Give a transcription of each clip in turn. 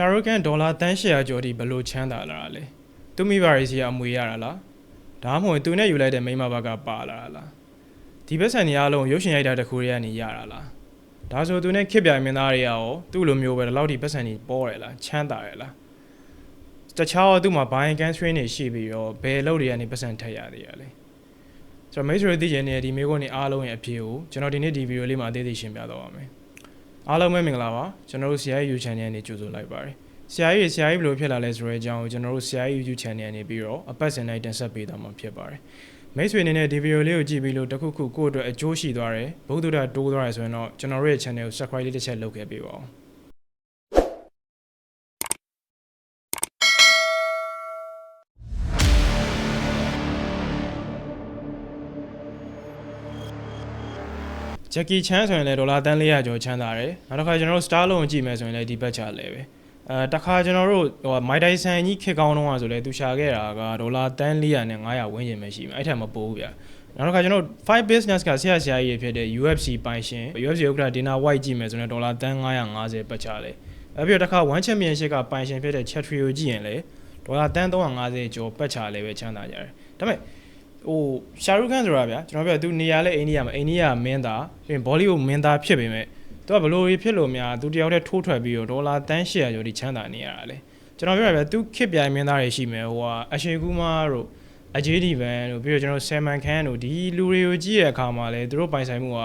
ရှာရုခန်ဒေါ်လာတန်း800ကျော်ဒီဘယ်လို့ချမ်းသာလာတာလဲသူမိဘရေးစီကအမွေရတာလားဒါမှမဟုတ်သူနဲ့ယူလိုက်တဲ့မိန်းမဘက်ကပါလာတာလားဒီဘက်ဆန်တွေအားလုံးရုပ်ရှင်ရိုက်တာတစ်ခုတည်းကနေရတာလားဒါဆိုသူနဲ့ခစ်ပြိုင်မင်းသားတွေကရောသူ့လိုမျိုးပဲဒီလောက်ဒီဘက်ဆန်တွေပေါ်ရလားချမ်းသာရလားတခြားတော့သူ့မှာဘိုင်းကန်စထရင်းတွေရှိပြီးတော့ဘယ်လောက်တွေကနေပတ်စံထက်ရသေးရလဲကျွန်တော်မိတ်ဆွေတို့သိချင်တဲ့ဒီမိကုန်းတွေအားလုံးရဲ့အဖြစ်ကိုကျွန်တော်ဒီနေ့ဒီဗီဒီယိုလေးမှာအသေးသေးရှင်းပြတော့ပါမယ် အားလုံးပဲမင်္ဂလာပါကျွန်တော်တို့ CI YouTube channel ကနေကြိုဆိုလိုက်ပါတယ် CI ရေ CI ဘယ်လိုဖြစ်လာလဲဆိုတဲ့အကြောင်းကိုကျွန်တော်တို့ CI YouTube channel ကနေပြီးတော့အပတ်စဉ်တိုင်းတင်ဆက်ပေးသွားမှာဖြစ်ပါတယ်မိတ်ဆွေအနေနဲ့ဒီဗီဒီယိုလေးကိုကြည့်ပြီးလို့တစ်ခုခုကိုယ့်အတွက်အကျိုးရှိသွားတယ်ဘုဒ္ဓတာတိုးသွားတယ်ဆိုရင်တော့ကျွန်တော်တို့ရဲ့ channel ကို subscribe လေးတစ်ချက်လုပ်ခဲ့ပေးပါဦး ဂျက်ကီချန်ဆိုရင်လည်းဒေါ်လာတန်း400ကျော်ချမ်းသာတယ်နောက်တစ်ခါကျွန်တော်တို့ star လုံးကိုကြည့်မယ်ဆိုရင်လည်းဒီဘက်ချလဲပဲအဲတစ်ခါကျွန်တော်တို့ဟိုမိုက်တိုင်ဆန်ကြီးခက်ကောင်းတော့ဆိုလဲသူရှာခဲ့တာကဒေါ်လာတန်း400နဲ့900ဝန်းကျင်ပဲရှိမယ်အဲ့ထက်မပိုဘူးဗျာနောက်တစ်ခါကျွန်တော်တို့5 business ကဆရာဆရာကြီးဖြစ်တဲ့ UFC ပိုင်ရှင် UFC ဥက္ကဋ္ဌ Dana White ကြည့်မယ်ဆိုရင်ဒေါ်လာတန်း950ပတ်ချလဲအဲ့ပြီးတော့တစ်ခါ1 championship ကပိုင်ရှင်ဖြစ်တဲ့ Chatrio ကြည့်ရင်လည်းဒေါ်လာတန်း350ကျော်ပတ်ချလဲပဲချမ်းသာကြတယ်ဒါပေမဲ့ ဟိုရှာရုခန်ဆိုတာဗျာကျွန်တော်ပြောသူနေရာလဲအိန္ဒိယမှာအိန္ဒိယမင်းသားပြီးဘောလိဝုဒ်မင်းသားဖြစ်ပေမဲ့သူကဘလို့ဖြစ်လို့များသူတယောက်တည်းထိုးထွက်ပြီးတော့ဒေါ်လာတန်း800ကျော်ဒီချမ်းသာနေရတာလေကျွန်တော်ပြောရဗျာသူခစ်ပြိုင်မင်းသားတွေရှိမယ်ဟိုဟာအရှိကူမာတို့အဂျေးဒီဗန်တို့ပြီးတော့ကျွန်တော်ဆယ်မန်ခန်တို့ဒီလူတွေကိုကြည့်ရတဲ့အခါမှာလဲသူတို့ပိုင်ဆိုင်မှုက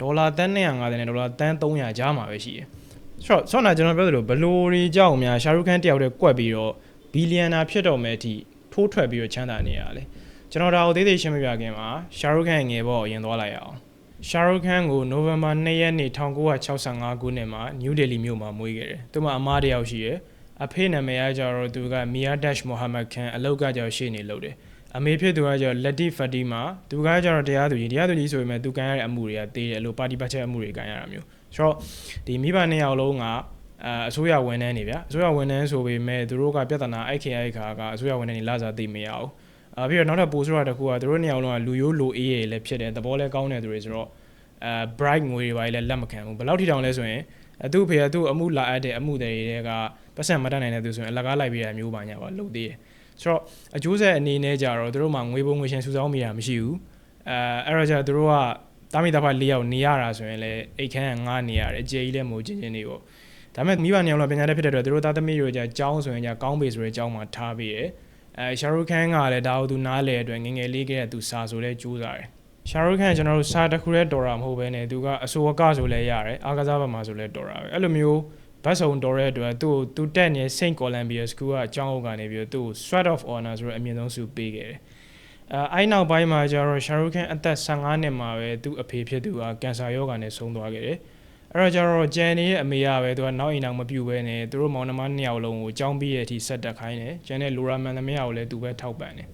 ဒေါ်လာတန်း250နဲ့ဒေါ်လာတန်း300ကြားမှာပဲရှိတယ်ဆိုတော့ဆောနာကျွန်တော်ပြောသလိုဘလို့တွေကြောက်များရှာရုခန်တယောက်တည်းကွက်ပြီးတော့ဘီလီယံနာဖြစ်တော့မဲ့အထိထိုးထွက်ပြီးတော့ချမ်းသာနေရတာလေ ကျွန်တော်ဒါကိုသေးသေးရှင်းပြပြခင်မှာရှာရုခန်ငယ်ဘောအရင်သွားလိုက်အောင်ရှာရုခန်ကိုနိုဝင်ဘာ2ရက်နေ့1965ခုနှစ်မှာနယူးဒေလီမြို့မှာမွေးခဲ့တယ်။သူမအမားတယောက်ရှိရယ်အဖေနာမည်ကကြတော့သူကမီယာဒက်ရှ်မိုဟာမက်ခန်အလောက်ကကြောက်ရှေ့နေလို့တယ်။အမေဖြစ်သူကကြောလက်တီဖတ်တီမာသူကကြတော့တရားသူကြီးတရားသူကြီးဆိုပေမဲ့သူကန်ရတဲ့အမှုတွေကတေးတယ်အဲ့လိုပါတီပတ်ချက်အမှုတွေကန်ရတာမျိုး။ဆိုတော့ဒီမိဘနှစ်ယောက်လုံးကအာအစိုးရဝန်ထမ်းနေဗျာအစိုးရဝန်ထမ်းဆိုပေမဲ့သူတို့ကပြဿနာအိုက်ခင်အိုက်ခါကအစိုးရဝန်ထမ်းတွေလာစားသိမရအောင်။ အာပြီးတော့နောက်ထပ်ပိုဆိုးတာတစ်ခုကသူတို့နှစ်ယောက်လုံးကလူရိုးလူအေးရည်လည်းဖြစ်တယ်သဘောလည်းကောင်းတယ်သူတွေဆိုတော့အဲ bright ငွေတွေပါလည်းလက်မခံဘူးဘယ်လောက်ထိတောင်လဲဆိုရင်အသူ့ဖေကသူ့အမှုလာအပ်တဲ့အမှုတွေကပတ်စံမတတ်နိုင်တဲ့သူဆိုရင်အလကားလိုက်ပေးရမျိုးပါညာပါလုပ်သေးတယ်ဆိုတော့အကျိုးဆက်အနေနဲ့ကြတော့သူတို့မှငွေပုံငွေရှင်စုဆောင်းမိတာမရှိဘူးအဲအဲ့တော့ကျသူတို့ကတာမီတာဖာ၄ယောက်နေရတာဆိုရင်လည်းအိတ်ခမ်းကငားနေရတယ်အကျေကြီးလည်းမဟုတ်ချင်းချင်းနေပေါ့ဒါပေမဲ့မိဘနေအောင်လာပညာတတ်ဖြစ်တဲ့အတွက်သူတို့သားသမီးတွေကြကြောင်းဆိုရင်ကြကောင်းပေဆိုတဲ့အကြောင်းမှာထားပြီးရယ် အဲရှာရုခန်ကလည်းဒါကိုသူနားလေအတွက်ငငယ်လေးကတည်းကသူစာဆိုလဲကြိုးစားတယ်ရှာရုခန်ကျွန်တော်တို့စာတစ်ခုတည်းတော်တာမဟုတ်ဘဲနဲ့သူကအဆိုအကဆိုလဲရတယ်အားကစားဘက်မှာဆိုလဲတော်တာပဲအဲ့လိုမျိုးဘတ်ဆုံတော်တဲ့အတွက်သူ့ကိုသူတက်နေ Saint Columbia School ကအကြောင်းအုပ်ကနေပြီးတော့သူ့ကို Sword of Honor ဆိုတဲ့အမြင့်ဆုံးဆုပေးခဲ့တယ်အဲအဲ့နောက်ပိုင်းမှာကျတော့ရှာရုခန်အသက်15နှစ်မှာပဲသူ့အဖေဖြစ်သူကကင်ဆာရောဂါနဲ့ဆုံးသွားခဲ့တယ် အဲ့တော့ကျတော့ဂျန်နေရဲ့အမေကပဲသူကနောက်အိမ်အောင်မပြူပဲနေသူတို့မောင်နှမနှစ်ယောက်လုံးကိုကြောင်းပြီးရဲ့အထိဆက်တက်ခိုင်းတယ်ဂျန်နဲ့လိုရာမန်သမီးကိုလည်းသူပဲထောက်ပံ့တယ်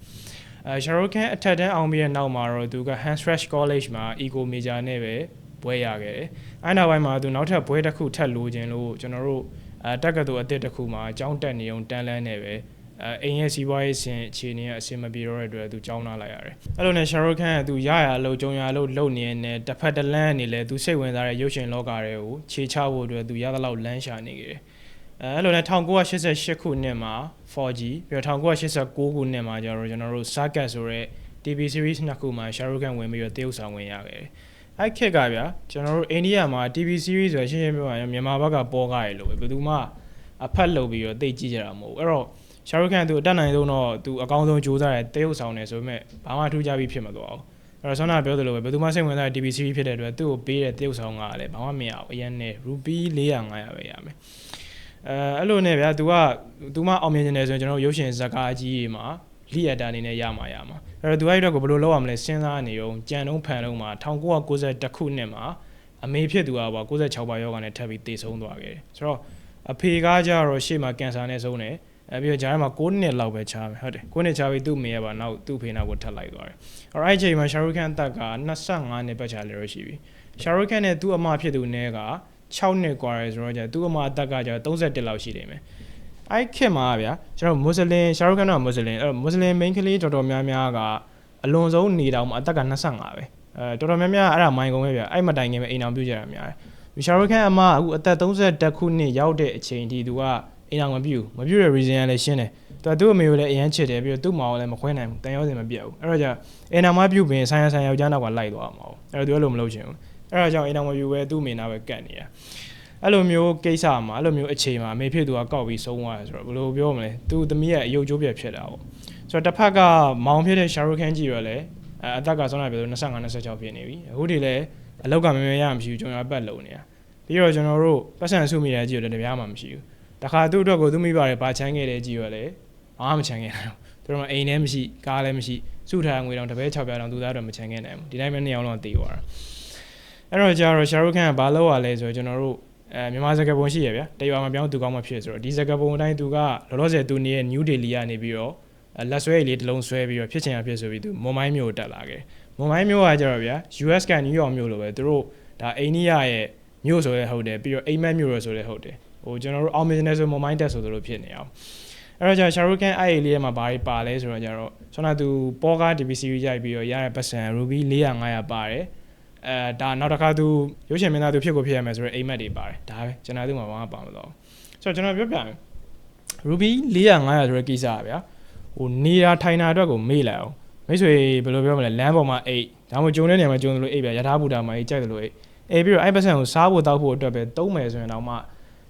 အဲရှာရိုကန်အထက်တန်းအောင်ပြီးရဲ့နောက်မှာတော့သူက Hansrash College မှာ Eco Major နဲ့ပဲဘွဲရခဲ့တယ်အဲ့နောက်ပိုင်းမှာသူနောက်ထပ်ဘွဲတစ်ခုထပ်လိုချင်လို့ကျွန်တော်တို့အဲတက်ကတူအစ်စ်တစ်ခုမှာအကြောင်းတက်နေအောင်တန်းလန်းနေပဲ အဲအိမ်ရဲ့စီးပွားရေးဆင်အခြေအနေကအဆင်မပြေတော့တဲ့အတွက်သူကြောင်းလာလိုက်ရတယ်။အဲ့လိုနဲ့ရှာရိုခန်ကသူရရလို့ကြုံရလို့လုံနေနေတစ်ဖက်တစ်လန်းနေလဲသူစိတ်ဝင်စားတဲ့ရုပ်ရှင်လောကတွေကိုခြေချဖို့အတွက်သူရသလောက်လမ်းရှာနေခဲ့တယ်။အဲအဲ့လိုနဲ့1988ခုနှစ်မှာ 4G ပြီးတော့1989ခုနှစ်မှာကျတော့ကျွန်တော်တို့ Circus ဆိုတဲ့ TV series နှစ်ခုမှာရှာရိုခန်ဝင်ပြီးတော့တရုပ်ဆောင်ဝင်ရခဲ့တယ်။အဲ့ခက်ကဗျာကျွန်တော်တို့အိန္ဒိယမှာ TV series ဆိုရှင်းရှင်းပြောရရင်မြန်မာဘက်ကပေါ်ကားရလို့ပဲဘယ်သူမှအဖက်လုပ်ပြီးတော့သိကြည့်ကြတာမဟုတ်ဘူး။အဲ့တော့ ရှာရုခန်သူအတက်နိုင်ဆုံးတော့သူအကောင်းဆုံးစူးစမ်းတဲ့တရုပ်ဆောင်နေဆိုပေမဲ့ဘာမှထူးခြားပြီးဖြစ်မသွားဘူးအဲ့တော့ဆောနာပြောသလိုပဲဘယ်သူမှစိတ်ဝင်စားတဲ့ TV series ဖြစ်တဲ့အတွက်သူ့ကိုပေးတဲ့တရုပ်ဆောင်ကလည်းဘာမှမရဘူးအရင်နဲ့ rupee 400 500ပဲရမယ်အဲအဲ့လိုနဲ့ဗျာ तू က तू မှအောင်မြင်နေတယ်ဆိုရင်ကျွန်တော်ရုပ်ရှင်ဇာတ်ကားကြီးတွေမှာလိအတာအနေနဲ့ရမှာရမှာအဲ့တော့ तू အဲ့တော့ကိုဘယ်လိုလုပ်ရမလဲစဉ်းစားနေအောင်ကြံတုံးဖန်တုံးမှာ1990ခုနှစ်မှာအမေဖြစ်သူကပေါ့96ပါယောဂနဲ့ထပ်ပြီးတည်ဆုံးသွားခဲ့တယ်ဆိုတော့အဖေကကြတော့ရှေ့မှာကင်ဆာနဲ့ဆုံးတယ် အဲပြီးတော့ဂျားမှာ6နှစ်လောက်ပဲချားမယ်ဟုတ်တယ်6နှစ်ချားပြီးသူ့မေရပါနောက်သူ့ဖေနောက်ကိုထပ်လိုက်သွားတယ်အဲ့တော့အဲ့ချိန်မှာရှာရုခန်အသက်က25နှစ်ပတ်ချာလေလို့ရှိပြီရှာရုခန်နဲ့သူ့အမဖြစ်သူနဲ့က6နှစ်กว่าရဲဆိုတော့ကြာသူ့အမအသက်ကကြာ31လောက်ရှိနေမယ်အဲ့ခေတ်မှာဗျာကျွန်တော်မွတ်စလင်ရှာရုခန်တော့မွတ်စလင်အဲ့တော့မွတ်စလင်မိန်းကလေးတော်တော်များများကအလွန်ဆုံးနေတောင်အသက်က25ပဲအဲတော်တော်များများအဲ့ဒါမိုင်းကုန်ပဲဗျာအဲ့မတိုင်ခင်ပဲအိမ်အောင်ပြုတ်ကြတာများတယ်ရှာရုခန်အမအခုအသက်32ခုနှစ်ရောက်တဲ့အချိန်ထိသူက အိမ်အောင်မပြူမပြူတဲ့ reason ကလည်းရှင်းတယ်သူကသူ့အမေကိုလည်းအရန်ချစ်တယ်ပြီးတော့သူ့မောင်ကိုလည်းမခွဲနိုင်ဘူးတန်ရောစင်မပြတ်ဘူးအဲ့တော့じゃအိမ်အောင်မပြူပင်ဆိုင်ရဆိုင်ယောက်ျားနောက်ကလိုက်သွားမှာပေါ့အဲ့တော့သူအဲ့လိုမလုပ်ချင်ဘူးအဲ့တော့ကြောင့်အိမ်အောင်မပြူပဲသူ့မိနာပဲကတ်နေတာအဲ့လိုမျိုးကိစ္စမှာအဲ့လိုမျိုးအခြေမှာအမေဖြစ်သူကကောက်ပြီးဆုံးသွားတယ်ဆိုတော့ဘယ်လိုပြောမလဲသူသမီးရဲ့အယုတ်ကျိုးပြက်ဖြစ်တာပေါ့ဆိုတော့တစ်ဖက်ကမောင်ဖြစ်တဲ့ရှာရုခန်ကြည့်ရလဲအဲအသက်ကဆုံးလိုက်ပြီဆို25 26ဖြစ်နေပြီအခုဒီလည်းအလောက်ကမမြင်ရမရှိဘူးကျွန်တော်အပတ်လုံနေတာပြီးတော့ကျွန်တော်တို့ပတ်စံစုမိတယ်ကြည့်ရလဲတပြားမှမရှိဘူး တခါသူ့အတွက်ကိုသူမိပါတယ်ပါချမ်းခဲ့တယ်ကြည့်ရလဲဘာမှမချမ်းခဲ့နိုင်ဘူးသူတို့မှအိမ်လည်းမရှိကားလည်းမရှိစုထားငွေတောင်တပည့်6ပြားတောင်သူသားတော့မချမ်းခဲ့နိုင်ဘူးဒီတိုင်းပဲနှစ်ယောက်လုံးတည်သွားတာအဲ့တော့ကျတော့ရှာရုခန်ကဘာလုပ်ရလဲဆိုတော့ကျွန်တော်တို့အဲမြန်မာစကားပုံရှိရဗျာတရွာမှာပြောင်းသူကောင်းမှဖြစ်ဆိုတော့ဒီစကားပုံအတိုင်းသူကလောလောဆယ်သူနေတဲ့ New Delhi ကနေပြီးတော့လက်ဆွဲလေးတစ်လုံးဆွဲပြီးတော့ဖြစ်ချင်ရဖြစ်ဆိုပြီးသူမွန်မိုင်းမျိုးကိုတက်လာခဲ့မွန်မိုင်းမျိုးကကျတော့ဗျာ US က New York မျိုးလိုပဲသူတို့ဒါအိန္ဒိယရဲ့မျိုးဆိုရဲဟုတ်တယ်ပြီးတော့အိမ်မက်မျိုးဆိုရဲဟုတ်တယ် ဟိုကျွန်တော်တို့အောင် business ဆိုမွန်မိုင်းတက်ဆိုသလိုဖြစ်နေအောင်အဲ့တော့ကျရှာရုကန်အဲ့အေးလေးထဲမှာဘာတွေပါလဲဆိုတော့ကျတော့ဆွမ်းနာသူပေါ်ကား DB series ရိုက်ပြီးတော့ရတဲ့ပတ်စံ Ruby 400 500ပါတယ်အဲဒါနောက်တစ်ခါသူရုပ်ရှင်မင်းသားသူဖြစ်ကိုဖြစ်ရမယ်ဆိုတော့အိမ်မက်တွေပါတယ်ဒါပဲကျွန်တော်သူ့မှာဘာမှပါမတော့ဆိုတော့ကျွန်တော်ပြောပြမယ် Ruby 400 500ဆိုတဲ့ကိစ္စอ่ะဗျာဟိုနေတာထိုင်တာအတွက်ကိုမေ့လိုက်အောင်မိတ်ဆွေဘယ်လိုပြောမလဲလမ်းပေါ်မှာအိတ်ဒါမှမဟုတ်ဂျုံတဲ့နေရာမှာဂျုံတယ်လို့အိတ်ဗျာယထာဘူတာမှာအိတ်ကြိုက်တယ်လို့အိတ်အေးပြီးတော့အဲ့ပတ်စံကိုစားဖို့တောက်ဖို့အတွက်ပဲသုံးမယ်ဆိုရင်တော့မှ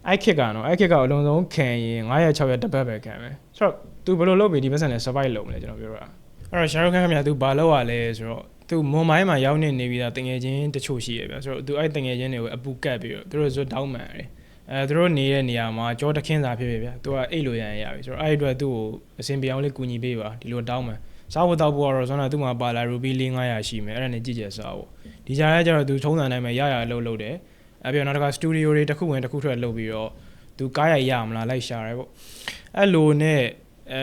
အဲ့ခစ်ကနော်အဲ့ခစ်ကအလုံးစုံခံရင်9ရက်6ရက်တစ်ပတ်ပဲခံမယ်ဆိုတော့ तू ဘယ်လိုလုပ်ပြီးဒီပတ်စံနဲ့ survive လုပ်မလဲကျွန်တော်ပြောတာအဲ့တော့ရှာရုခန်ခင်ဗျာ तू ဘာလုပ်ရလဲဆိုတော့ तू မွန်မိုင်းမှာရောက်နေနေပြီးသားတငယ်ချင်းတချို့ရှိရဗျာဆိုတော့ तू အဲ့တငယ်ချင်းတွေကိုအပူကတ်ပြီးတော့သူတို့ဇွတ်တောင်းမှန်တယ်အဲသူတို့နေတဲ့နေရာမှာကြောတခင်းစာဖြစ်ဖြစ်ဗျာသူကအိတ်လိုရရင်ရပြီဆိုတော့အဲ့ဒီအတွက်သူ့ကိုအစင်ပြောင်းလေးကူညီပေးပါဒီလိုတောင်းမှန်စားဖို့တောက်ဖို့ကတော့ဆိုတော့သူ့မှာပါလာ ruby 4500ရှိမယ်အဲ့ဒါနဲ့ကြည့်ကြစားဖို့ဒီကြားထဲကျတော့သူထုံးစံတိုင်းပဲရရလှုပ်လှုပ်တယ် အဲ့ပြီးတော့နောက်တစ်ခါ studio တွေတစ်ခုဝင်တစ်ခုထွက်လှုပ်ပြီးတော့သူကားရရမလားလိုက်ရှာရဲပေါ့အဲ့လိုနဲ့အဲ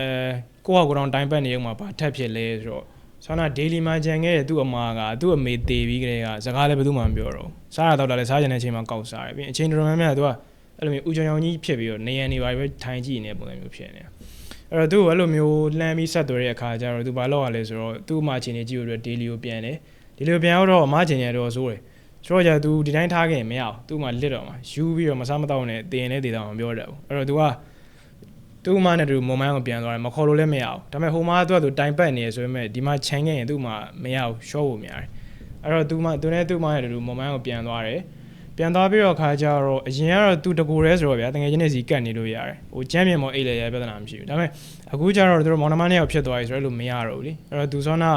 ကိုယ့်ဟာကိုယ်တောင်တိုင်းပတ်နေအောင်မှာဘာထက်ဖြစ်လဲဆိုတော့ဆောင်းနာ daily မှာကြံခဲ့တဲ့သူ့အမားကသူ့အမေတေပြီးကြတဲ့ကစကားလည်းဘယ်သူမှမပြောတော့စားရတော့တာလည်းစားကြတဲ့အချိန်မှာကောက်စားတယ်ပြီးအချိန်တော်တော်များများသူကအဲ့လိုမျိုးဥကြုံရောင်ကြီးဖြစ်ပြီးတော့နေရန်နေပါပဲထိုင်ကြည့်နေတဲ့ပုံစံမျိုးဖြစ်နေတာအဲ့တော့သူ့ကိုအဲ့လိုမျိုးလှမ်းပြီးဆက်သွယ်တဲ့အခါကျတော့သူဘာလုပ်ရလဲဆိုတော့သူ့အမအချိန်ကြီးကြည့်ရတဲ့ daily ကိုပြန်တယ်ဒီလိုပြန်တော့အမအချိန်ကြီးတော့စိုးတယ် ဆိုတော့ကြာ तू ဒီတိုင်းထားခဲ့ရင်မရအောင် तू မှလစ်တော့မှာယူပြီးတော့မစားမတော့နဲ့တင်နေတည်တော့မပြောတတ်ဘူးအဲ့တော့ तू ကသူ့မနဲ့တူမွန်မိုင်းကိုပြန်သွားတယ်မခေါ်လို့လည်းမရအောင်ဒါပေမဲ့ဟိုမှာသူကသူတိုင်ပတ်နေရဆိုပေမဲ့ဒီမှာချန်ခဲ့ရင်သူ့မှာမရဘူးရှော့ဖို့များတယ်အဲ့တော့ तू မှသူနဲ့သူ့မနဲ့တူမွန်မိုင်းကိုပြန်သွားတယ်ပြန်သွားပြီးတော့ခါကြတော့အရင်ကတော့ तू တကူရဲဆိုတော့ဗျာတကယ်ချင်းနဲ့စီကတ်နေလို့ရတယ်ဟိုချမ်းမြေမော်အိတ်လည်းရပြဿနာမရှိဘူးဒါပေမဲ့အခုကျတော့သူတို့မောင်နှမနဲ့ရောက်ဖြစ်သွားပြီဆိုတော့လို့မရတော့ဘူးလीအဲ့တော့ तू ဆောနာ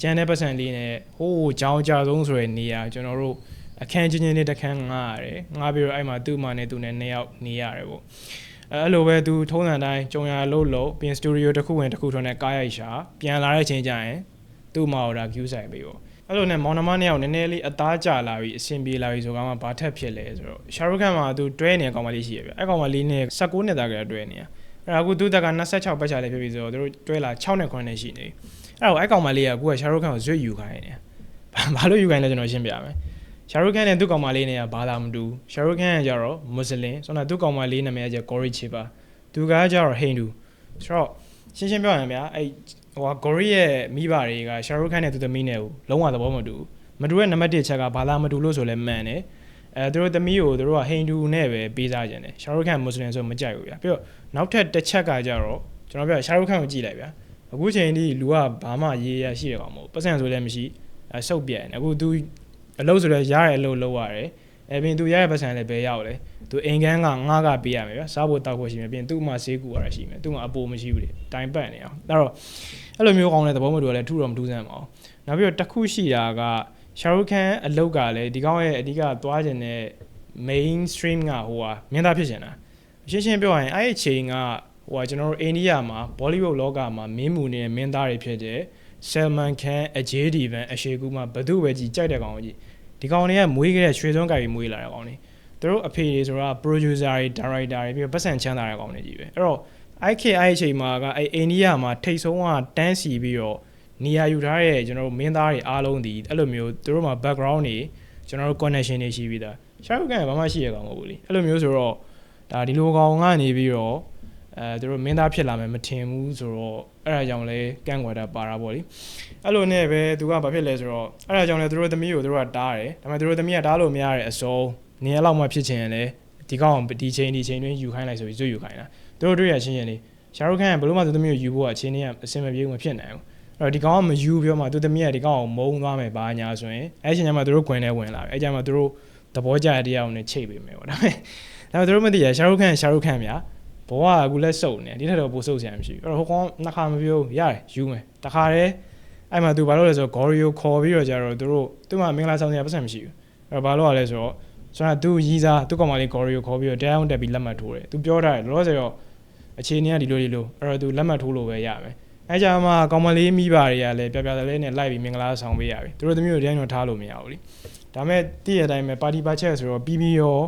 ကျန်တဲ့ပတ်စံလေးနဲ့ဟိုးကြောင်းကြဆုံးဆိုရယ်နေရကျွန်တော်တို့ အခန်းချင်းချင်းလေးတစ်ခန်းငားရတယ်ငားပြီးတော့အဲ့မှာသူ့မနဲ့သူနဲ့နှစ်ယောက်နေရတယ်ပေါ့အဲ့လိုပဲသူထုံးစံတိုင်းကြုံရလို့လို့ပြင်စတူဒီယိုတစ်ခုဝင်တစ်ခုထွန်းနဲ့ကားရိုက်ရှာပြန်လာတဲ့ချိန်ကျရင်သူ့မအော်ဒါ queue ဆိုင်ပေးပေါ့အဲ့လိုနဲ့မောင်နှမနှစ်ယောက်နည်းနည်းလေးအသားကျလာပြီးအဆင်ပြေလာပြီးဆိုကောင်မှဘာထက်ဖြစ်လဲဆိုတော့ရှာရုခန်မှာသူတွဲနေကောင်မလေးရှိရပြအဲ့ကောင်မလေးနဲ့16နှစ်သားကလေးတွဲနေရအဲ့ဒါအခုသူတက်က26ပတ်ချလေးဖြစ်ပြီးဆိုတော့သူတို့တွဲလာ6နှစ်ခွန်းနဲ့ရှိနေအဲ့တော့အဲ့ကောင်မလေးကအခုကရှာရုခန်ကိုဇွတ်ယူခိုင်းနေဘာလို့ယူခိုင်းလဲကျွန်တော်ရှင်းပြမယ် ရှာရုခန်နဲ့သူ့ကောင်မလေးနဲ့ကဘာသာမတူရှာရုခန်ကကြတော့မွတ်စလင်ဆိုတော့သူ့ကောင်မလေးနာမည်ကကျကောရီချီပါသူကကြတော့ဟိန္ဒူဆိုတော့ရှင်းရှင်းပြောရရင်ဗျာအဲ့ဟိုကဂိုရီရဲ့မိဘတွေကရှာရုခန်နဲ့သူသမီးနဲ့ကိုလုံးဝသဘောမတူမတူတဲ့နံပါတ်1ချက်ကဘာသာမတူလို့ဆိုလဲမှန်တယ်အဲသူတို့သမီးကိုသူတို့ကဟိန္ဒူနဲ့ပဲပေးစားကြတယ်ရှာရုခန်မွတ်စလင်ဆိုမကြိုက်ဘူးဗျာပြီးတော့နောက်ထပ်တစ်ချက်ကကြတော့ကျွန်တော်ပြောရှာရုခန်ကိုကြည့်လိုက်ဗျာအခုချိန်ထိလူကဘာမှရေးရရှိရကောင်မဟုတ်ပတ်စံဆိုလည်းမရှိအဲစုပ်ပြန်အခုသူ အလုပ်ဆိုလည်းရရအလုပ်လုပ်ရတယ်အဲပြင်သူရရပတ်စံလည်းဘယ်ရောက်လဲသူအိမ်ကန်းကငါးကပေးရမယ်ဗျာစားဖို့တောက်ဖို့ရှိမယ်ပြင်သူ့မှာဈေးကူရတာရှိမယ်သူ့မှာအပိုမရှိဘူးလေတိုင်ပတ်နေအောင်အဲ့တော့အဲ့လိုမျိုးကောင်းတဲ့သဘောမတူလည်းထူတော့မထူးဆန်းပါဘူးနောက်ပြီးတော့တစ်ခုရှိတာကရှာရုခန်အလုတ်ကလည်းဒီကောင်ရဲ့အဓိကသွားခြင်းတဲ့ main stream ကဟိုဟာမင်းသားဖြစ်နေတာရှင်းရှင်းပြောရရင်အဲ့ဒီချိန်ကဟိုဟာကျွန်တော်တို့အိန္ဒိယမှာ Bollywood လောကမှာမင်းမူနေတဲ့မင်းသားတွေဖြစ်တဲ့ Salman Khan အဂျေးဒီဗန်အရှေကူမှာဘသူပဲကြီးကြိုက်တဲ့ကောင်ကြီးဒီကောင်တွေကမွေးခဲ့တဲ့ရွှေစွန်းကြိုင်ပြီးမွေးလာတဲ့ကောင်တွေသူတို့အဖေတွေဆိုတာ producer တွေ director တွေပြီးတော့ပတ်စံချမ်းသာတဲ့ကောင်တွေကြီးပဲအဲ့တော့ IKI အချိန်မှာကအဲ့အိန္ဒိယမှာထိတ်ဆုံးကတန်းစီပြီးတော့နေရာယူထားတဲ့ကျွန်တော်တို့မင်းသားတွေအားလုံးဒီအဲ့လိုမျိုးသူတို့မှာ background တွေကျွန်တော်တို့ connection တွေရှိပြီးသားရှာရုကန်ကဘာမှရှိရကောင်မဟုတ်ဘူးလေအဲ့လိုမျိုးဆိုတော့ဒါဒီလိုကောင်ကနေပြီးတော့ အဲသူတို့မင်းသားဖြစ်လာမယ်မထင်ဘူးဆိုတော့အဲ့ဒါကြောင့်လဲကန့်ကွက်တာပါတာပေါ့လေအဲ့လိုနဲ့ပဲသူကဘာဖြစ်လဲဆိုတော့အဲ့ဒါကြောင့်လဲသူတို့သမီးကိုသူတို့ကတားတယ်ဒါပေမဲ့သူတို့သမီးကတားလို့မရတဲ့အစုံနေရာလောက်မှဖြစ်ချင်ရင်လဲဒီကောင်ဒီချိန်ဒီချိန်တွင်းယူခိုင်းလိုက်ဆိုပြီးဇွတ်ယူခိုင်းတာသူတို့တွေ့ရချင်းချင်းလေးရှာရုခန်ကဘယ်လို့မှသူသမီးကိုယူဖို့အခြေအနေကအဆင်မပြေဘူးမဖြစ်နိုင်ဘူးအဲ့တော့ဒီကောင်ကမယူပြောမှသူသမီးကဒီကောင်ကိုမုန်းသွားမယ်ဘာညာဆိုရင်အဲ့ချိန်ကျမှသူတို့ခွင်ထဲဝင်လာတယ်အဲ့ချိန်မှသူတို့သဘောကျတဲ့တရားကိုနဲ့ချိတ်ပေးမယ်ပေါ့ဒါပေမဲ့ဒါပေမဲ့သူတို့မသိရရှာရုခန်ရှာရုခန်ဗျာ ဘဝကအခုလက်စုပ်နေဒီထက်တော့ပိုစုပ်ဆရာမရှိဘူးအဲ့တော့ဟိုကောင်နှစ်ခါမပြောရတယ်ယူမယ်တခါတည်းအဲ့မှာသူဘာလို့လဲဆိုတော့ဂေါ်ရီကိုခေါ်ပြီးတော့ကြတော့သူတို့သူမှမင်္ဂလာဆောင်စရာပတ်စံမရှိဘူးအဲ့တော့ဘာလို့ရလဲဆိုတော့ဆိုတော့သူရီးစားသူကောင်မလေးဂေါ်ရီကိုခေါ်ပြီးတော့တရားအောင်တက်ပြီးလက်မှတ်ထိုးတယ်သူပြောထားတယ်လောလောဆယ်တော့အခြေအနေကဒီလိုဒီလိုအဲ့တော့သူလက်မှတ်ထိုးလို့ပဲရမယ်အဲကြမှာကောင်မလေးမိဘတွေကလည်းပြပြတလဲနဲ့လိုက်ပြီးမင်္ဂလာဆောင်ပေးရပြီသူတို့သမီးတို့တိုင်းတော့ထားလို့မရဘူးလीဒါမဲ့တည့်ရတိုင်းပဲပါတီပါချက်ဆိုတော့ပြီးပြီးရော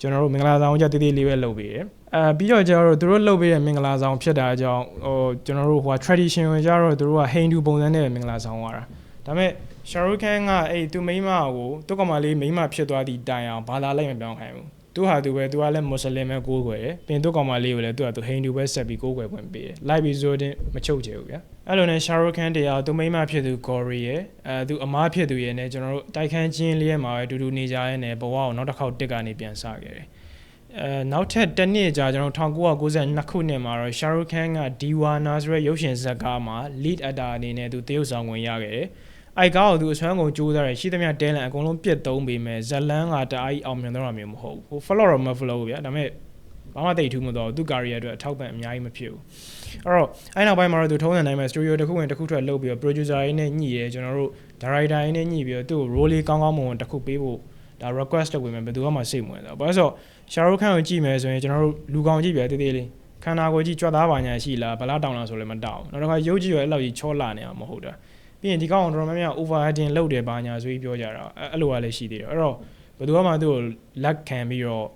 ကျွန်တော်တို့မင်္ဂလာဆောင်ကြတေးသေးလေးပဲလုပ်ပေးတယ်အဲပြီးတော့ကျတော့သူတို့လုပ်ပေးတဲ့မင်္ဂလာဆောင်ဖြစ်တာကြောင့်ဟိုကျွန်တော်တို့ဟို tradition ကိုကျတော့သူတို့ကဟိန္ဒူပုံစံနဲ့မင်္ဂလာဆောင်ရတာဒါမဲ့ရှာရုခန်ကအဲ့သူမိန်းမကိုသူ့ကောင်မလေးမိန်းမဖြစ်သွားသည့်တိုင်အောင်ဘာသာလိုက်မပြောင်းခိုင်းဘူး သူဟာသူပဲသူကလည်းမွတ်စလင်ပဲကိုးကွယ်တယ်ပြင်သူ့ကောင်မလေးကိုလည်းသူကသူဟိန္ဒူပဲဆက်ပြီးကိုးကွယ်ခွင့်ပေးတယ်လိုက်ပြီးဆိုတဲ့မချုပ်ချယ်ဘူးဗျာအဲ့လိုနဲ့ရှာရုခန်တရားသူမိန်းမဖြစ်သူဂေါ်ရီရဲ့အဲသူအမားဖြစ်သူရဲ့နဲ့ကျွန်တော်တို့တိုက်ခန်းချင်းလေးရဲ့မှာပဲအတူတူနေကြရဲနဲ့ဘဝကိုနောက်တစ်ခေါက်တစ်ကနေပြန်စခဲ့တယ်အဲနောက်ထပ်တစ်နှစ်ကြာကျွန်တော်1992ခုနှစ်မှာတော့ရှာရုခန်ကဒီဝါနာဆိုတဲ့ရုပ်ရှင်ဇာတ်ကားမှာ lead actor အနေနဲ့သူတရုပ်ဆောင်ဝင်ရခဲ့တယ်။ အိုက်ကားကိုသူအစွမ်းကုန်ကြိုးစားတယ်ရှိသမျှတဲလန်အကုန်လုံးပြစ်သုံးပေးမယ်ဇလန်းကတအားကြီးအောင်မြင်တော့တာမျိုးမဟုတ်ဘူး။ဟို follow တော့မ follow ဗျာဒါပေမဲ့ဘာမှတိတ်ထူးမတော့သူ career အတွက်အထောက်ပံ့အများကြီးမဖြစ်ဘူး။အဲ့တော့အဲ့နောက်ပိုင်းမှာတော့သူထုံးစံတိုင်းမှာ studio တစ်ခုဝင်တစ်ခုထွက်လုပ်ပြီးတော့ producer ရင်းနဲ့ညှိရဲကျွန်တော်တို့ director ရင်းနဲ့ညှိပြီးတော့သူ့ကို role လေးကောင်းကောင်းမွန်မွန်တစ်ခုပေးဖို့ဒါ request လုပ်ပေးမယ်ဘယ်သူမှစိတ်မဝင်တော့ဘာလို့ဆိုတော့ရှာရုခန်ကိုကြည့်မယ်ဆိုရင်ကျွန်တော်တို့လူကောင်ကြည့်ပြတေးသေးလေးခန္ဓာကိုယ်ကြီးကြွက်သားပါညာရှိလားဘလားတောင်းလားဆိုလည်းမတောင်းနောက်တစ်ခါရုပ်ကြည့်ရအဲ့လောက်ကြီးချောလာနေအောင်မဟုတ်တာ ပြီးရင်ဒီကောင်တော်တော်များများ over acting လုပ်တယ်ပါညာဆိုပြီးပြောကြတာအဲ့လိုကလည်းရှိသေးတယ်အဲ့တော့ဘယ်သူမှသူ့ကိုလက်ခံပြီးတော့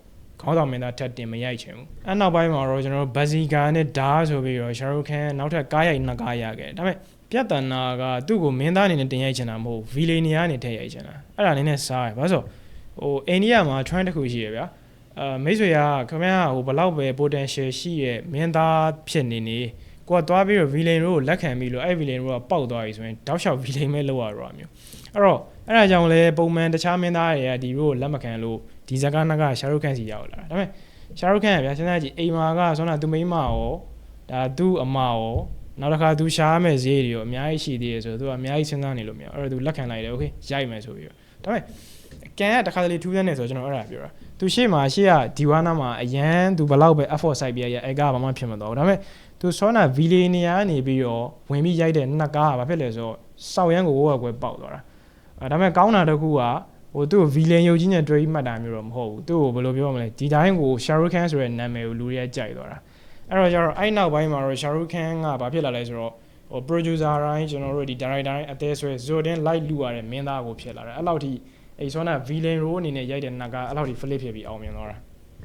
ခေါင်းဆောင်မင်းသားထက်တင်မရိုက်ချင်ဘူးအဲ့နောက်ပိုင်းမှာတော့ကျွန်တော်တို့ဘဇီကာနဲ့ဓားဆိုပြီးတော့ရှာရုခန်နောက်ထပ်ကားရိုက်နှစ်ကားရခဲ့ဒါပေမဲ့ပြဿနာကသူ့ကိုမင်းသားအနေနဲ့တင်ရိုက်ချင်တာမဟုတ်ဗီလေနီယာအနေနဲ့ထည့်ရိုက်ချင်တာအဲ့ဒါအနေနဲ့စားရဘာလို့ဆိုဟိုအိန္ဒိယမှာ trend တစ်ခုရှိရဗျာအာမိတ်ဆွေကခင်ဗျားဟိုဘလောက်ပဲ potential ရှိရဲ့မင်းသားဖြစ်နေနေ ကိုကသွားပြီးတော့ villain ကိုလက်ခံပြီးလို့အဲ့ villain ကိုကပောက်သွားပြီဆိုရင်တောက်လျှောက် villain ပဲလောက်ရတော့မျိုးအဲ့တော့အဲ့ဒါကြောင့်လဲပုံမှန်တခြားမင်းသားတွေကဒီရိုကိုလက်မခံလို့ဒီဇာကနာကရှာရုခန်စီရောက်လာဒါပေမဲ့ရှာရုခန်ကဗျာစဉ်းစားကြည့်အိမ်မာကဆိုတော့သူမိန်းမရောဒါသူ့အမရောနောက်တစ်ခါသူရှားမဲ့ဈေးတွေရောအများကြီးရှိသေးတယ်ဆိုတော့သူကအများကြီးစဉ်းစားနေလို့မရအဲ့တော့သူလက်ခံလိုက်တယ်โอเคရိုက်မယ်ဆိုပြီးတော့ဒါပေမဲ့ကန်ကတခါတလေထူးဆန်းနေဆိုတော့ကျွန်တော်အဲ့ဒါပြောတာသူရှေ့မှာရှေ့ကဒီဝါနာမှာအရန်သူဘလောက်ပဲ effort စိုက်ပြရအဲ့ကဘာမှဖြစ်မတော့ဘူးဒါပေမဲ့ သူဆောနာဗီလီနီယာနေပြီးတော့ဝင်ပြီးရိုက်တဲ့နှစ်ကားကဘာဖြစ်လဲဆိုတော့စောက်ရန်ကိုဝေါ်ကွယ်ပေါက်သွားတာအဲဒါပေမဲ့ကောင်းတာတစ်ခုကဟိုသူ့ကိုဗီလန်ယုတ်ကြီးနဲ့တွေ့မှတ်တာမျိုးတော့မဟုတ်ဘူးသူ့ကိုဘယ်လိုပြောမလဲဒီတိုင်းကိုရှာရုခန်ဆိုတဲ့နာမည်ကိုလူတွေကကြိုက်သွားတာအဲ့တော့ကျတော့အဲ့နောက်ပိုင်းမှာတော့ရှာရုခန်ကဘာဖြစ်လာလဲဆိုတော့ဟို producer တိုင်းကျွန်တော်တို့ဒီ director တိုင်းအသေးဆွဲ Zodin light လူရတဲ့မင်းသားကိုဖြစ်လာတယ်အဲ့လောက်ထိအဲ့ဆောနာ villain role အနေနဲ့ရိုက်တဲ့နကအဲ့လောက်ထိ flip ဖြစ်ပြီးအောင်မြင်သွားတာ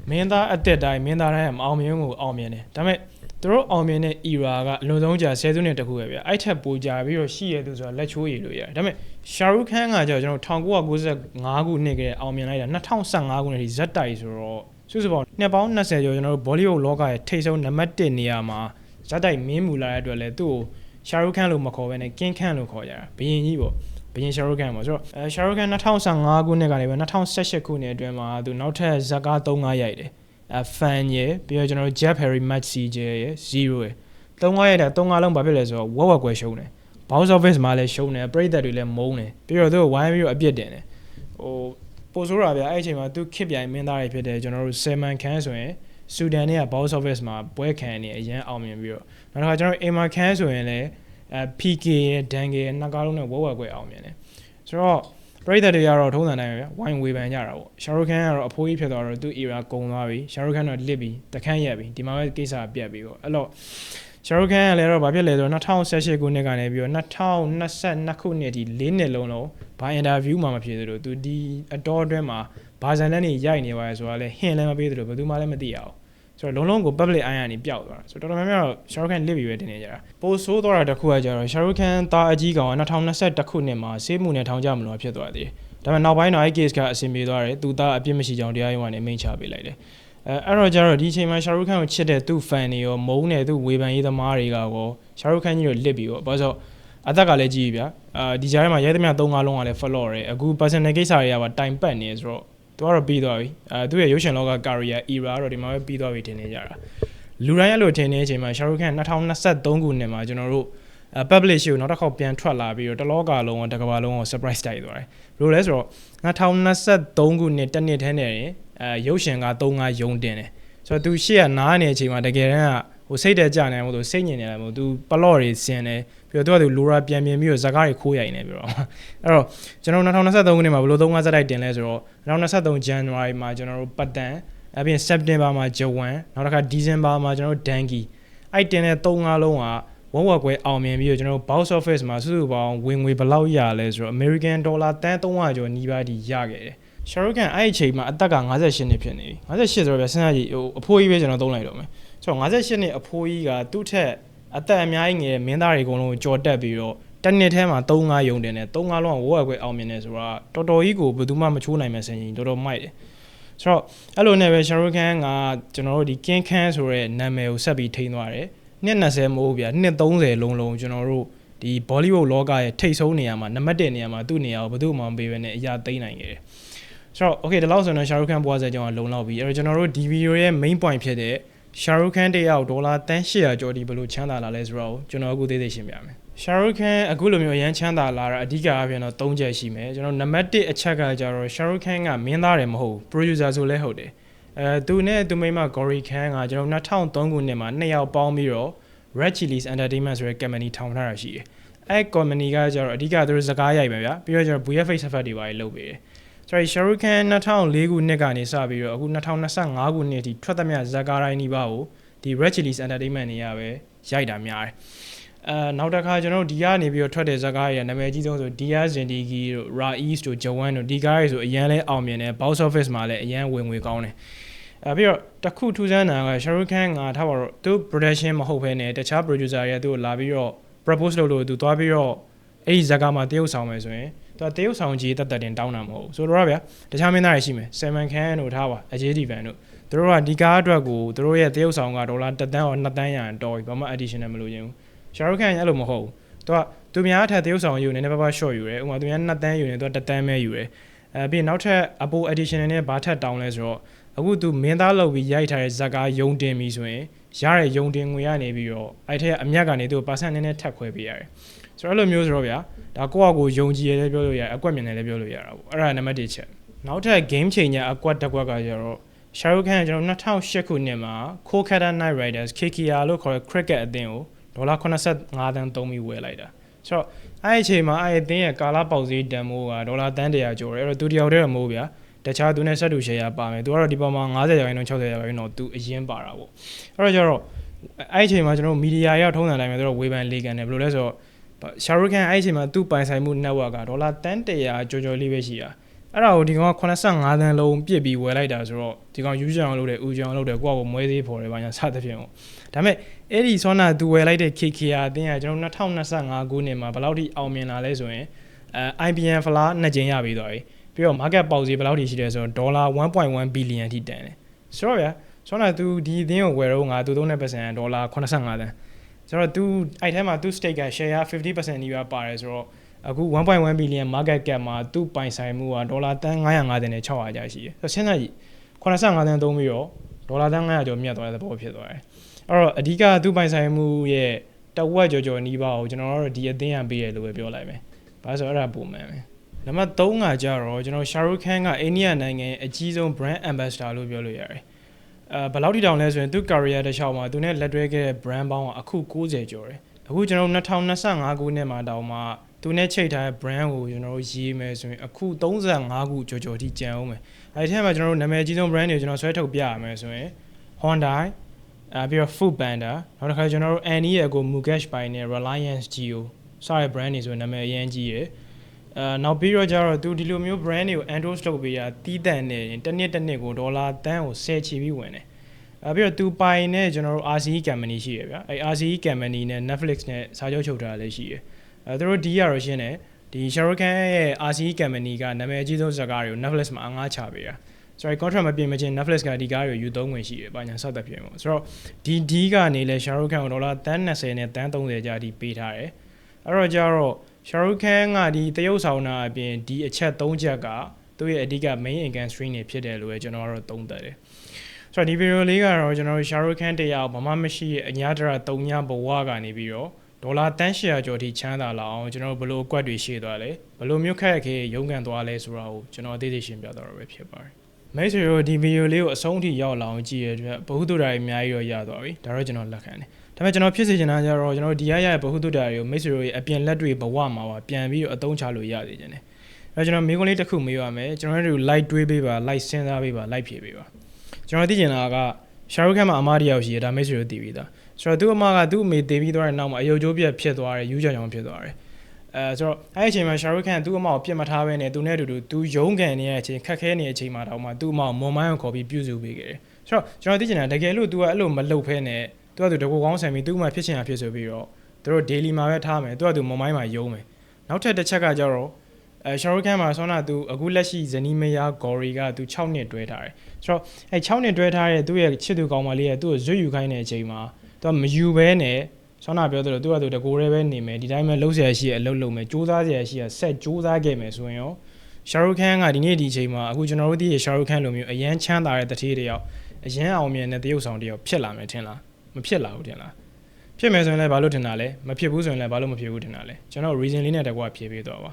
မင်းသားအသက်တိုင်းမင်းသားတိုင်းမအောင်မြင်ကိုအောင်မြင်တယ်ဒါပေမဲ့သူတို့အောင်မြင်တဲ့ era ကအလွန်ဆုံးကြာဆယ်စုနှစ်တခုပဲဗျအဲ့ထက်ပိုကြာပြီးတော့ရှိရသူဆိုတာလက်ချိုးရည်လို့ရတယ်ဒါပေမဲ့ရှာရုခန်ကကြောကျွန်တော်1995ခုနှစ်ကလေးအောင်မြင်လိုက်တာ2015ခုနှစ်ထိဇက်တိုက်ဆိုတော့စုစုပေါင်းနှစ်ပေါင်း20ကျော်ကျွန်တော်တို့ Bollywood လောကရဲ့ထိပ်ဆုံးနံပါတ်1နေရာမှာဇက်တိုက်မင်းမူလာတဲ့အတွက်လည်းသူ့ကိုရှာရုခန်လို့မခေါ်ဘဲနဲ့ကင်းခန့်လို့ခေါ်ကြတာဘယင်ကြီးပေါ့ ဘယင်ရှာရုခန်ပေါ့ဆိုတော့အဲရှာရုခန်2015ခုနှစ်ကနေပဲ2018ခုနှစ်အတွင်းမှာသူနောက်ထပ်ဇက်ကား3 5ရိုက်တယ်အဲ fan ရယ်ပြီးတော့ကျွန်တော်တို့ Jeff Harry Match CJ ရယ်0ရယ်3 5ရိုက်တာ3 5လုံးဘာဖြစ်လဲဆိုတော့ဝက်ဝက်ကွယ်ရှုံးတယ် box office မှာလည်းရှုံးတယ်ပရိသတ်တွေလည်းမုန်းတယ်ပြီးတော့သူကဝိုင်းပြီးတော့အပြစ်တင်တယ်ဟိုပိုဆိုးတာဗျအဲ့အချိန်မှာသူခစ်ပြိုင်မင်းသားတွေဖြစ်တယ်ကျွန်တော်တို့ဆယ်မန်ခန်းဆိုရင်ဆူဒန်နဲ့က box office မှာပွဲခံနေအရင်အောင်မြင်ပြီးတော့နောက်တစ်ခါကျွန်တော်အိမ်မာခန်းဆိုရင်လည်း အဲ PK ရဲ့ Dange ရဲ့နှစ်ကားလုံးနဲ့ဝက်ဝက်ကွယ်အောင်မြင်တယ်ဆိုတော့ပရိသတ်တွေကတော့ထုံးစံတိုင်းပဲဝိုင်းဝေဖန်ကြတာပေါ့ရှာရုခန်ကတော့အဖိုးကြီးဖြစ်သွားတော့သူ era ကုန်သွားပြီရှာရုခန်တော့လစ်ပြီတခန့်ရက်ပြီဒီမှာပဲကိစ္စပြတ်ပြီပေါ့အဲ့တော့ရှာရုခန်ကလည်းတော့ဘာဖြစ်လဲဆိုတော့2018ခုနှစ်ကနေပြီးတော့2022ခုနှစ်အထိ၄နှစ်လုံးလုံးဘာအင်တာဗျူးမှမဖြစ်သလိုသူဒီအတော်အတွင်းမှာဘာဇန်တန်းနေရိုက်နေပါရဲဆိုတာလဲဟင်လည်းမပေးသလိုဘယ်သူမှလည်းမသိရအောင် ဆိုတော့လုံးလုံးကို public eye ကနေပျောက်သွားတာဆိုတော့တော်တော်များများတော့ Shahrukh Khan လစ်ပြီးပဲတင်နေကြတာပိုဆိုးသွားတာတစ်ခုကကြတော့ Shahrukh Khan သားအကြီးကောင်က2021ခုနှစ်မှာစေးမှုနဲ့ထောင်ကြမလို့ဖြစ်သွားသေးတယ်ဒါပေမဲ့နောက်ပိုင်းတော့အဲ့ case ကအဆင်ပြေသွားတယ်သူသားအပြစ်မရှိကြောင်းတရားရုံးကနေမိန့်ချပေးလိုက်တယ်အဲအဲ့တော့ကျတော့ဒီအချိန်မှာ Shahrukh Khan ကိုချစ်တဲ့သူ့ fan တွေရောမုန်းတဲ့သူ့ဝေဖန်ရေးသမားတွေကရော Shahrukh Khan ကြီးကိုလစ်ပြီးတော့ဘာလို့ဆိုအသက်ကလည်းကြီးပြီဗျာအာဒီကြားထဲမှာရဲသမျှ၃၅လုံးကလည်း follow ရတယ်အခု personal ကိစ္စတွေကပါတိုင်ပတ်နေဆိုတော့ သူကတော့ပြီးသွားပြီအဲသူရဲ့ရုပ်ရှင်လောက career era တော့ဒီမှာပဲပြီးသွားပြီထင်နေကြတာလူတိုင်းအဲ့လိုထင်နေတဲ့အချိန်မှာရှာရုခန်2023ခုနှစ်မှာကျွန်တော်တို့အဲ publish ကိုနောက်တစ်ခေါက်ပြန်ထွက်လာပြီးတော့တလောကလုံးကတကဘာလုံးကို surprise တိုက်သွားတယ်ဘယ်လိုလဲဆိုတော့2023ခုနှစ်တစ်နှစ်ထဲနဲ့ရင်အဲရုပ်ရှင်က35ယုံတင်တယ်ဆိုတော့သူရှေ့ကနားနေတဲ့အချိန်မှာတကယ်တမ်းကဟိုစိတ်တကြနေမို့သူစိတ်ညစ်နေတယ်မို့သူပလော့တွေစင်တယ် ပြီးတော့သူကသူလိုရာပြန်ပြင်ပြီးတော့ဇာကားတွေခိုးရိုင်နေပြီးတော့အဲ့တော့ကျွန်တော်2023ခုနှစ်မှာဘယ်လို35ဇက်တိုက်တင်လဲဆိုတော့2023 January မှာကျွန်တော်တို့ပတ်တန်အပြင် September မှာဂျဝန်နောက်တစ်ခါ December မှာကျွန်တော်တို့ Dangi အဲ့တင်တဲ့3ငါးလုံးကဝက်ဝက်ကွဲအောင်မြင်ပြီးတော့ကျွန်တော်တို့ box office မှာစုစုပေါင်းဝင်ငွေဘယ်လောက်ရလဲဆိုတော့ American dollar တန်း300ကျော်နီးပါးထိရခဲ့တယ်ရှာရုကန်အဲ့ဒီအချိန်မှာအသက်က58နှစ်ဖြစ်နေပြီ58ဆိုတော့ဗျစဉ်းစားကြည့်ဟိုအဖိုးကြီးပဲကျွန်တော်သုံးလိုက်တော့မယ်ဆိုတော့58နှစ်အဖိုးကြီးကသူ့ထက် အသက်အများကြီးငယ်မင်းသားတွေအကုန်လုံးကြော်တက်ပြီးတော့တနှစ်ထဲမှာ3-5ယုံတင်တယ်3-5လုံးကဝက်ဝက်ကွဲအောင်မြင်တယ်ဆိုတော့တော်တော်ကြီးကိုဘယ်သူမှမချိုးနိုင်မဲ့စင်ကြီးတော်တော်မိုက်တယ်ဆိုတော့အဲ့လိုနဲ့ပဲရှာရုခန်ကကျွန်တော်တို့ဒီကင်းခန်းဆိုတဲ့နာမည်ကိုဆက်ပြီးထိန်းသွားတယ်နှစ်20မဟုတ်ဗျာနှစ်30လုံးလုံးကျွန်တော်တို့ဒီ Bollywood လောကရဲ့ထိတ်ဆုံးနေရာမှာနံပါတ်1နေရာမှာသူ့နေရာကိုဘယ်သူမှမပေးဘဲနဲ့အရာသိမ်းနိုင်ခဲ့တယ်ဆိုတော့ okay ဒီလောက်ဆိုရင်ရှာရုခန်ဘွားစဲကြောင်းလုံလောက်ပြီအဲ့တော့ကျွန်တော်တို့ဒီဗီဒီယိုရဲ့ main point ဖြစ်တဲ့ ရှာရုခန်တယောက်ဒေါ်လာတန်း800ကျော်ဒီဘယ်လိုချမ်းသာလာလဲဆိုတော့ကျွန်တော်အခုသေးသေးရှင်းပြမယ်ရှာရုခန်အခုလိုမျိုးအရန်ချမ်းသာလာတာအဓိကအပြင်တော့၃ချက်ရှိမယ်ကျွန်တော်နံပါတ်1အချက်ကကြတော့ရှာရုခန်ကမင်းသားတယ်မဟုတ် producer ဆိုလဲဟုတ်တယ်အဲသူနဲ့သူမိမ Gory Khan ကကျွန်တော်2003ခုနှစ်မှာနှစ်ယောက်ပေါင်းပြီးတော့ Red Chillies Entertainment ဆိုတဲ့ company ထောင်ထားတာရှိတယ်အဲ company ကကျတော့အဓိကသူတို့စကားရိုက်ပဲဗျာပြီးတော့ကျတော့ VFX effect တွေပါလုပ်ပေးတယ် ဆိုတော့ Shahrukh Khan 2004ခုနှစ်ကနေစပြီးတော့အခု2025ခုနှစ်အထိထွက်သမျှဇာကာတိုင်းနီးပါးကိုဒီ Red Chillies Entertainment တွေကပဲရိုက်တာများတယ်အဲနောက်တစ်ခါကျွန်တော်တို့ဒီကနေပြီးတော့ထွက်တဲ့ဇာကာရဲ့နာမည်ကြီးဆုံးဆို Dia Zindagi တို့ Rais တို့ Jawan တို့ဒီကားတွေဆိုအရန်လဲအောင်မြင်တယ် box office မှာလည်းအရန်ဝင်ငွေကောင်းတယ်အဲပြီးတော့တခုထူးဆန်းတာက Shahrukh Khan ကထားပါတော့သူ production မဟုတ်ဘဲနဲ့တခြား producer တွေကသူ့ကိုလာပြီးတော့ propose လုပ်လို့သူသွားပြီးတော့အဲ့ဒီဇာကာမှာတရုပ်ဆောင်မယ်ဆိုရင် သူတရုပ်ဆောင်ကြီးတက်တက်တင်တောင်းတာမဟုတ်ဘူးဆိုတော့ဗျာတခြားမင်းသားတွေရှိမယ်ဆယ်မန်ခန်တို့ထားပါအဂျေဒီဗန်တို့သူတို့ကဒီကားအတွက်ကိုသူတို့ရဲ့တရုပ်ဆောင်ကဒေါ်လာ1တန်း or 2တန်းရန်တော်ပြီဘာမှ additional မလိုချင်ဘူးရှာရုခန်အဲ့လိုမဟုတ်ဘူးသူကသူများထက်တရုပ်ဆောင်ယူနေနည်းပါးပါး short ယူတယ်ဥပမာသူများ2တန်းယူနေသူက1တန်းပဲယူတယ်အဲပြီးနောက်ထပ်အပို additional နဲ့ဘာထက်တောင်းလဲဆိုတော့အခုသူမင်းသားလောက်ပြီးရိုက်ထားတဲ့ဇာကာယုံတင်ပြီဆိုရင်ရတဲ့ယုံတင်ငွေရနေပြီးတော့အဲ့ထက်အမြတ်ကနေသူပါဆန်နည်းနည်းထပ်ခွဲပေးရတယ် ဆိုတော့အဲ့လိုမျိုးဆိုတော့ဗျာဒါကိုယ့်အကိုယုံကြည်ရလည်းပြောလို့ရတယ်အကွက်မြင်တယ်လည်းပြောလို့ရတာပေါ့အဲ့ဒါနံပါတ်1ချက်နောက်ထပ် game changer အကွက်တစ်ကွက်ကကျတော့ Shahrukh Khan ကျွန်တော်2008ခုနှစ်မှာ Kolkata Knight Riders KKR လို့ခေါ်တဲ့ cricket အသင်းကိုဒေါ်လာ85သန်းသုံးပြီးဝယ်လိုက်တာဆိုတော့အဲ့ဒီအချိန်မှာအဲ့ဒီအသင်းရဲ့ကာလာပေါက်ဈေးတန်ဖိုးကဒေါ်လာတန်း100ကျော်တယ်အဲ့တော့သူတယောက်တည်းတော့မဟုတ်ဗျာတခြားသူနဲ့ဆက်တူ share ပါမယ်သူကတော့ဒီပေါ်မှာ90ရာခိုင်နှုန်း60ရာခိုင်နှုန်းတော့သူအရင်ပါတာပေါ့အဲ့တော့ကျတော့အဲ့ဒီအချိန်မှာကျွန်တော်မီဒီယာရောက်ထုံးစံတိုင်းမှာသူတို့ဝေဖန်လေကန်တယ်ဘယ်လိုလဲဆိုတော့ ရှာရုခန်အဲ့ဒီအချိန်မှာသူ့ပိုင်ဆိုင်မှု network ကဒေါ်လာတန်း100ကျော်ကျော်လေးပဲရှိတာအဲ့ဒါကိုဒီကောင်က85သန်းလုံးပြစ်ပြီးဝယ်လိုက်တာဆိုတော့ဒီကောင်ယူချအောင်လုပ်တယ်ဦးချအောင်လုပ်တယ်ကိုယ့်ကိုမွဲသေးဖော်တယ်ဘာညာစသဖြင့်ပေါ့ဒါပေမဲ့အဲ့ဒီဆွမ်းနာသူဝယ်လိုက်တဲ့ KKR အတင်းကကျွန်တော်2025ခုနှစ်မှာဘယ်လောက်ထိအောင်မြင်လာလဲဆိုရင်အဲ IBM Fla နှစ်ကျင်းရပြီးသွားပြီပြီးတော့ market ပေါက်ဈေးဘယ်လောက်ထိရှိလဲဆိုတော့ဒေါ်လာ1.1 billion ထိတန်တယ်ဆိုတော့ဗျာဆွမ်းနာသူဒီအတင်းကိုဝယ်တော့ငါသူသုံးတဲ့ပတ်စံဒေါ်လာ85သန်း ဆိုတော့ तू အဲ့ထဲမှာ तू stake က share 50%နီးပါးပါတယ်ဆိုတော့အခု1.1 billion market cap မှာသူ့ပိုင်ဆိုင်မှုကဒေါ်လာတန်း950နဲ့600ကျရှိတယ်ဆိုတော့စဉ်းစားကြည့်85သန်းသုံးပြီးတော့ဒေါ်လာတန်း900ကျော်မြတ်သွားတဲ့သဘောဖြစ်သွားတယ်အဲ့တော့အဓိကသူ့ပိုင်ဆိုင်မှုရဲ့တဝက်ကျော်ကျော်နီးပါးကိုကျွန်တော်တို့ဒီအသင်းရပေးရလို့ပဲပြောလိုက်မယ်ဘာလို့ဆိုတော့အဲ့ဒါပုံမှန်ပဲနံပါတ်3ကကြတော့ကျွန်တော် Shahrukh Khan ကအိန္ဒိယနိုင်ငံရဲ့အကြီးဆုံး brand ambassador လို့ပြောလို့ရတယ် အဲဘယ်လောက်ထိတောင်လဲဆိုရင်သူ career တစ်လျှောက်မှာသူနဲ့လက်တွဲခဲ့တဲ့ brand ပေါင်းကအခု90ကျော်တယ်အခုကျွန်တော်2025ခုနှစ်မှာတောင်မှသူနဲ့ချိတ်ထားတဲ့ brand ကိုကျွန်တော်တို့ရေးမယ်ဆိုရင်အခု35ခုကျော်ကျော်ထိကျန်အောင်မယ်အဲဒီထဲမှာကျွန်တော်တို့နာမည်ကြီးဆုံး brand တွေကိုကျွန်တော်ဆွဲထုတ်ပြရမယ်ဆိုရင် Honda အဲပြီးတော့ Food Panda နောက်တစ်ခါကျွန်တော်တို့ Annie ရဲ့ကို Mukesh ပိုင်နဲ့ Reliance Jio စတဲ့ brand တွေဆိုရင်နာမည်အရင်ကြီးရယ် အဲနောက်ပြီးတော့ကျတော့သူဒီလိုမျိုး brand တွေကို endorse လုပ်ပေးရတီးတန့်နေရင်တစ်နှစ်တစ်နှစ်ကိုဒေါ်လာတန်းကို10ချီပြီးဝင်တယ်အဲပြီးတော့သူပိုင်နဲ့ကျွန်တော်တို့ RCE company ရှိရဗျာအဲ RCE company နဲ့ Netflix နဲ့စာချုပ်ချုပ်ထားတာလည်းရှိရအဲသူတို့ဒီရတော့ရှင်းတယ်ဒီ Shahrukh Khan ရဲ့ RCE company ကနာမည်အကြီးဆုံးဇာတ်ကားတွေကို Netflix မှာအငှားချပေးတာ sorry contract မပြင်မချင်း Netflix ကဒီကားတွေကိုယူသုံးဝင်ရှိတယ်။ဘာညာစသဖြင့်ပေါ့။ဆိုတော့ဒီဒီကနေလဲ Shahrukh Khan ကိုဒေါ်လာ30နဲ့30ကြာဒီပေးထားတယ်။အဲ့တော့ကျတော့ Shahrukh Khan ကဒီတရုတ်ဆောင်တာအပြင်ဒီအချက်၃ချက်ကသူ့ရဲ့အဓိက main income stream တွေဖြစ်တယ်လို့ပဲကျွန်တော်ကတော့သုံးသပ်တယ်။ဆိုတော့ဒီဗီဒီယိုလေးကတော့ကျွန်တော်တို့ရှာရုခန်တရားဘာမှမရှိရဲ့အညာတရာ3ညဘဝကနေပြီးတော့ဒေါ်လာတန်း800ကျော်ထိချမ်းသာလာအောင်ကျွန်တော်တို့ဘယ်လိုအကွက်တွေရှိသွားလဲဘယ်လိုမျိုးခက်ခဲရုန်းကန်သွားလဲဆိုတာကိုကျွန်တော်အသေးသေးရှင်းပြသွားတော့ပဲဖြစ်ပါတယ်မိတ်ဆွေတို့ဒီဗီဒီယိုလေးကိုအဆုံးထိရောက်လာအောင်ကြည့်ရတဲ့အတွက်ဘ ഹു တုဒ္ဒရာတွေအများကြီးတော့ရသွားပြီဒါတော့ကျွန်တော်လက်ခံတယ် ဒါပေမဲ့ကျွန်တော်ဖြစ်စေချင်တာကြတော့ကျွန်တော်ဒီရရရဲ့ဘ ഹു တုဒ္ဒရာတွေကိုမိတ်ဆွေတို့ရဲ့အပြင်လက်တွေဘဝမှာပါပြန်ပြီးတော့အသုံးချလို့ရစေချင်တယ်အဲကျွန်တော်မိကုန်းလေးတစ်ခုမေးရမယ်ကျွန်တော်တို့ light တွေးပေးပါ light စဉ်းစားပေးပါ light ဖြေပေးပါကျွန်တော်သိချင်တာကရှာရုခန်မှာအမတယောက်ရှိရဒါမိတ်ဆွေတို့သိပြီးသားဆိုတော့သူ့အမကသူ့အမေတည်ပြီးသွားတဲ့နောက်မှာအယုတ်ကျိုးပြက်ဖြစ်သွားတယ်ယူးကြောင်ကြောင်ဖြစ်သွားတယ်အဲဆိုတော့အဲ့ဒီအချိန်မှာရှာရုခန်သူ့အမကိုပြစ်မထားဘဲနဲ့သူနဲ့အတူတူသူယုံကန်နေတဲ့အချိန်ခက်ခဲနေတဲ့အချိန်မှာတောင်မှသူ့အမကိုမွန်မိုင်းကိုခေါ်ပြီးပြုစုပေးခဲ့တယ်ဆိုတော့ကျွန်တော်သိချင်တာတကယ်လို့ तू ကအဲ့လိုမလုပ်ဖဲနဲ့ သူကသူတကူကောင်းဆန်ပြီးသူ့မှာဖြစ်ချင်တာဖြစ်ဆိုပြီးတော့သူတို့ daily မှာပဲထားမယ်သူကသူမွန်မိုင်းမှာယုံမယ်နောက်ထပ်တစ်ချက်ကကြတော့အဲရှာရိုကန်မှာဆောနာသူအခုလက်ရှိဇနီးမယားဂေါ်ရီကသူ6နှစ်တွဲထားတယ်ဆိုတော့အဲ6နှစ်တွဲထားတဲ့သူ့ရဲ့ချစ်သူကောင်းမလေးကသူ့ကိုဇွတ်ယူခိုင်းတဲ့အချိန်မှာသူကမယူဘဲနဲ့ဆောနာပြောသလိုသူကသူတကိုယ်ရဲပဲနေမယ်ဒီတိုင်းပဲလှုပ်ဆရာရှိရအလုပ်လုပ်မယ်စူးစမ်းဆရာရှိရဆက်စူးစမ်းခဲ့မယ်ဆိုရင်ရောရှာရိုကန်ကဒီနေ့ဒီအချိန်မှာအခုကျွန်တော်တို့ဒီရှာရိုကန်လိုမျိုးအရန်ချမ်းသာတဲ့တတိတယောက်အရန်အောင်မြင်တဲ့တရုပ်ဆောင်တယောက်ဖြစ်လာမယ်ထင်လား မဖြစ်လာဘူးထင်လားဖြစ်မယ်ဆိုရင်လည်းဘာလို့ထင်တာလဲမဖြစ်ဘူးဆိုရင်လည်းဘာလို့မဖြစ်ဘူးထင်တာလဲကျွန်တော် reason လေးနဲ့တကွာဖြေပေးတော့ပါ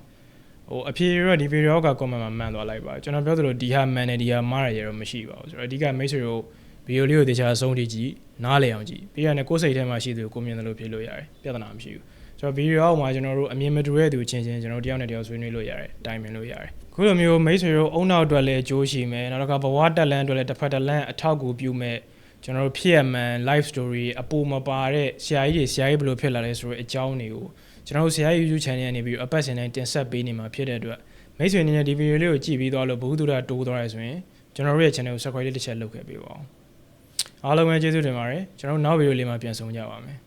ဟိုအဖြေရောဒီဗီဒီယိုက comment မှာမှန်သွားလိုက်ပါကျွန်တော်ပြောသလိုဒီဟာမှန်တယ်ဒီဟာမှားတယ်ရတော့မရှိပါဘူးဆိုတော့အဓိကမိတ်ဆွေတို့ဗီဒီယိုလေးကိုတခြားအဆုံးထိကြည့်နားလည်အောင်ကြည့်ပြီးရတယ်ကိုယ်စိတ်ထဲမှာရှိသူကိုမြင်တယ်လို့ဖြေလို့ရတယ်ပြဿနာမရှိဘူးဆိုတော့ဗီဒီယိုအောက်မှာကျွန်တော်တို့အမြင်မတူတဲ့သူချင်းချင်းကျွန်တော်တယောက်နဲ့တယောက်ဆွေးနွေးလို့ရတယ်တိုင်ပင်လို့ရတယ်ခုလိုမျိုးမိတ်ဆွေတို့အုံနောက်အတွက်လည်းအကျိုးရှိမယ်နောက်တစ်ခါဘဝတက်လန်းအတွက်လည်းတစ်ဖက်တစ်လန်းအထောက်အကူပြုမဲ့ ကျွန်တော်တို့ဖြစ်ရမှန် live story အပူမပါတဲ့ဆရာကြီးတွေဆရာကြီးဘယ်လိုဖြစ်လာလဲဆိုတော့အကြောင်းတွေကိုကျွန်တော်တို့ဆရာကြီး YouTube channel ကနေပြီးအပတ်စဉ်တိုင်းတင်ဆက်ပေးနေမှာဖြစ်တဲ့အတွက်မိတ်ဆွေအနေနဲ့ဒီဗီဒီယိုလေးကိုကြည့်ပြီးသွားလို့ဘ ഹു တုဒ္ဒတိုးသွားရဆိုရင်ကျွန်တော်တို့ရဲ့ channel ကို subscribe လေးတစ်ချက်လုပ်ခဲ့ပေးပါဦးအားလုံးပဲကျေးဇူးတင်ပါတယ်ကျွန်တော်တို့နောက်ဗီဒီယိုလေးမှာပြန်ဆုံကြပါမယ်